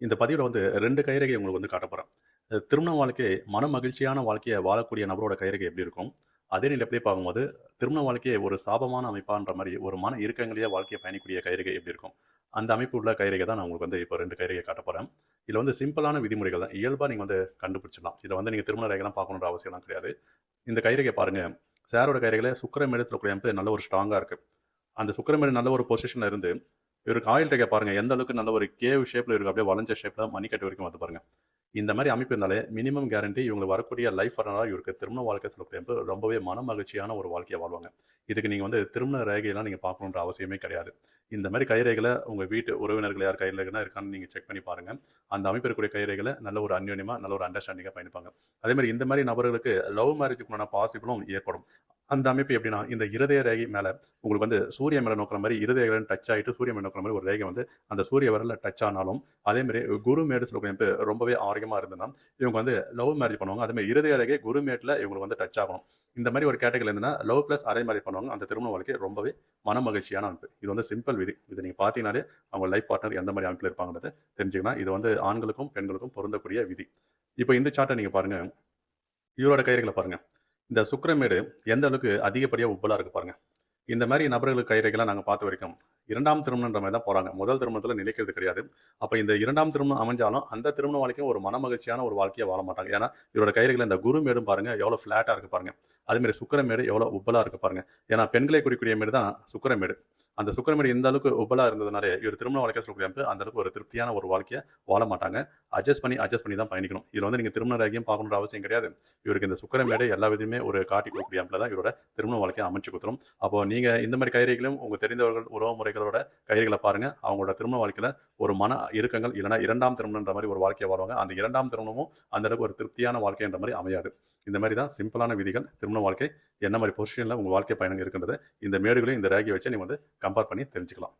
இந்த பதிவில் வந்து ரெண்டு கைரேகை உங்களுக்கு வந்து காட்ட போகிறேன் திருமண வாழ்க்கை மன மகிழ்ச்சியான வாழ்க்கையை வாழக்கூடிய நபரோட கைரகை எப்படி இருக்கும்? அதே நிலை எப்படி பார்க்கும்போது திருமண வாழ்க்கையை ஒரு சாபமான அமைப்பான்ற மாதிரி ஒரு மன இறுக்கங்களையே வாழ்க்கையை பயணிக்கூடிய கைரகை எப்படி இருக்கும்? அந்த அமைப்பு உள்ள கைரகை தான் நான் உங்களுக்கு வந்து இப்போ ரெண்டு கைரேகை காட்ட போகிறேன் இதில் வந்து சிம்பிளான விதிமுறைகள் தான். இயல்பாக நீங்கள் வந்து கண்டுபிடிச்சிடலாம். இதில் வந்து நீங்கள் திருமண ரேகைலாம் பார்க்கணுன்ற அவசியம்லாம் கிடையாது. இந்த கைரேகை பாருங்கள் சாரோட கைரேகையில் சுக்கரமேடு சொல்லக்கூடிய அமைப்பு நல்ல ஒரு ஸ்ட்ராங்காக இருக்குது அந்த சுக்கரமேடு நல்ல ஒரு பொசிஷனில் இருந்து இவருக்கு ஆயில் டேக்கை பாருங்கள் எந்த அளவுக்கு நல்ல ஒரு கேவ் ஷேப்பில் இருக்கு. அப்படியே வளைஞ்ச ஷேப்பில் மணிக்கட்டு வரைக்கும் வந்து பாருங்க. இந்த மாதிரி அமைப்பு இருந்தாலே மினிமம் கேரண்டி இவங்களுக்கு வரக்கூடிய லைஃப் வரனால இவருக்கு திருமண வாழ்க்கை சொல்லக்கூடிய ரொம்பவே மன மகிழ்ச்சியான ஒரு வாழ்க்கையை வாழ்வாங்க. இதுக்கு நீங்கள் வந்து திருமண ரேகையெல்லாம் நீங்கள் பார்க்கணுன்ற அவசியமே கிடையாது. இந்த மாதிரி கைரேகைகளை உங்கள் வீட்டு உறவினர்கள் யார் கைரேகைனா இருக்கான்னு நீங்கள் செக் பண்ணி பாருங்கள் அந்த அமைப்பு இருக்கக்கூடிய கைரேகைகளை நல்ல ஒரு அந்யோன்யமாக நல்ல ஒரு அண்டர்ஸ்டாண்டிங்காக பயணிப்பாங்க. அதே மாதிரி இந்த மாதிரி நபர்களுக்கு லவ் மேரேஜுக்குண்டான பாசிபிளும் ஏற்படும். அந்த அமைப்பு எப்படின்னா இந்த இருதய ரேகை மேலே உங்களுக்கு வந்து சூரிய மேலே நோக்கிற மாதிரி இருதய டச் ஆகிட்டு சூரிய மேலே நோக்கிற மாதிரி ஒரு ரேகை வந்து அந்த சூரிய வரலில் டச் ஆனாலும் அதேமாரி குரு மேடு சொல்லக்கூடிய அமைப்பு ரொம்பவே ஆரோக்கியமாக இருந்ததுன்னா இவங்க வந்து லவ் மேரேஜ் பண்ணுவாங்க. அதேமாதிரி இருதய ரேகை குரு மேட்டில் இவங்களுக்கு வந்து டச் ஆகணும். இந்த மாதிரி ஒரு கேட்டகரி இருந்ததுன்னா லவ் ப்ளஸ் அரே மாதிரி பண்ணுவாங்க. அந்த திருமண வாழ்க்கை ரொம்பவே மன மகிழ்ச்சியான அமைப்பு. இது வந்து சிம்பிள் விதி. இது நீங்கள் பார்த்தீங்கனாலே அவங்க லைஃப் பார்ட்னர் எந்த மாதிரி அமைப்பில் இருப்பாங்கிறத தெரிஞ்சுக்கலாம் இது வந்து ஆண்களுக்கும் பெண்களுக்கும் பொருந்தக்கூடிய விதி. இப்போ இந்த சார்ட்டை நீங்கள் பாருங்கள் இவரோட கயிறுகளை பாருங்கள் இந்த சுக்கரமேடு எந்த அளவுக்கு அதிகப்படியாக உப்பலாக இருக்குது பாருங்கள் இந்த மாதிரி நபர்களுக்கு கைரைகளாக நாங்கள் பார்த்த வரைக்கும். இரண்டாம் திருமணன்ற மாதிரி தான் போகிறாங்க முதல் திருமணத்தில் நிலைக்கிறது கிடையாது. அப்போ இந்த இரண்டாம் திருமணம் அமைஞ்சாலும் அந்த திருமண வாழ்க்கையும் ஒரு மன மகிழ்ச்சியான ஒரு வாழ்க்கையை வாழ மாட்டாங்க. ஏன்னா இவரோட கைரைகளை இந்த குரு மேடும் பாருங்கள் எவ்வளோ ஃப்ளாட்டாக இருக்குது பாருங்கள் அதுமாரி சுக்கரமேடு எவ்வளோ உப்பலாக இருக்குது பாருங்கள் ஏன்னா பெண்களை குறிக்கூடிய மாரி தான் சுக்கரமேடு. அந்த சுக்கரமேடு இந்த அளவுக்கு உபலாக இருந்ததுனாலே இவர் திருமண வாழ்க்கை சொல்லக்கூடிய அந்த அளவுக்கு ஒரு திருப்தியான ஒரு வாழ்க்கையை வாழ மாட்டாங்க. அட்ஜஸ்ட் பண்ணி அட்ஜஸ்ட் பண்ணி தான் பயணிக்கணும். இதில் வந்து நீங்கள் திருமண ராகியம் பார்க்கணுன்ற அவசியம் கிடையாது. இவருக்கு இந்த சுக்கரமேடை எல்லா விதமே ஒரு காட்டி கொடுக்கக்கூடிய அமைப்பில் தான் இவரோட திருமண வாழ்க்கையை அமைச்சு கொடுத்துரும். அப்போ நீங்கள் இந்த மாதிரி கைரேகைகளும் உங்கள் தெரிந்தவர்கள் உறவு முறைகளோட கைரேகளை பாருங்கள் அவங்களோட திருமண வாழ்க்கையில் ஒரு மன இறுக்கங்கள் இல்லைனா இரண்டாம் திருமணம்ன்ற மாதிரி ஒரு வாழ்க்கையை வாழ்வாங்க. அந்த இரண்டாம் திருமணமும் அந்த அளவுக்கு ஒரு திருப்தியான வாழ்க்கைன்ற மாதிரி அமையாது. இந்த மாதிரி தான் சிம்பிளான விதிகள். திருமண வாழ்க்கை என்ன மாதிரி பொசிஷனில் உங்கள் வாழ்க்கை பயணங்கள் இருக்கின்றது இந்த மேடுகளையும் இந்த ரேகியை வச்சு நீங்கள் வந்து கம்பேர் பண்ணி தெரிஞ்சுக்கலாம்.